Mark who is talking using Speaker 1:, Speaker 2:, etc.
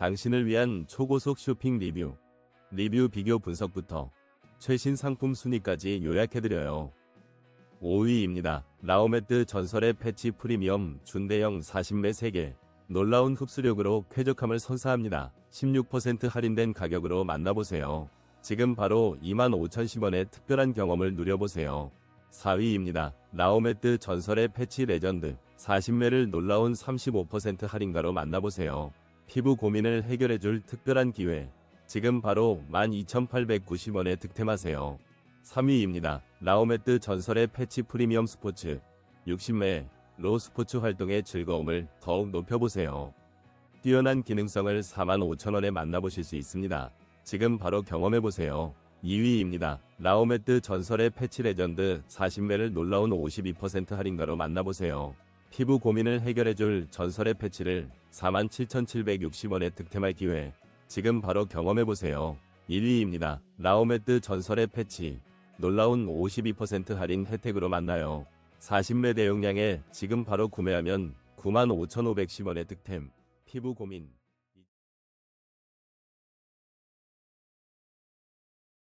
Speaker 1: 당신을 위한 초고속 쇼핑 리뷰, 리뷰 비교 분석부터 최신 상품 순위까지 요약해드려요. 5위입니다. 라오메트 전설의 패치 프리미엄 준대형 40매 3개. 놀라운 흡수력으로 쾌적함을 선사합니다. 16% 할인된 가격으로 만나보세요. 지금 바로 25,010원의 특별한 경험을 누려보세요. 4위입니다. 라오메트 전설의 패치 레전드 40매를 놀라운 35% 할인가로 만나보세요. 피부 고민을 해결해줄 특별한 기회. 지금 바로 12,890원에 득템하세요. 3위입니다. 라오메트 전설의 패치 프리미엄 스포츠 60매 로 스포츠 활동의 즐거움을 더욱 높여보세요. 뛰어난 기능성을 45,000원에 만나보실 수 있습니다. 지금 바로 경험해보세요. 2위입니다. 라오메트 전설의 패치 레전드 40매를 놀라운 52% 할인가로 만나보세요. 피부 고민을 해결해줄 전설의 패치를 47,760원에 득템할 기회. 지금 바로 경험해보세요. 1위입니다. 라오메트 전설의 패치. 놀라운 52% 할인 혜택으로 만나요. 40매 대용량에 지금 바로 구매하면 95,510원의 득템. 피부 고민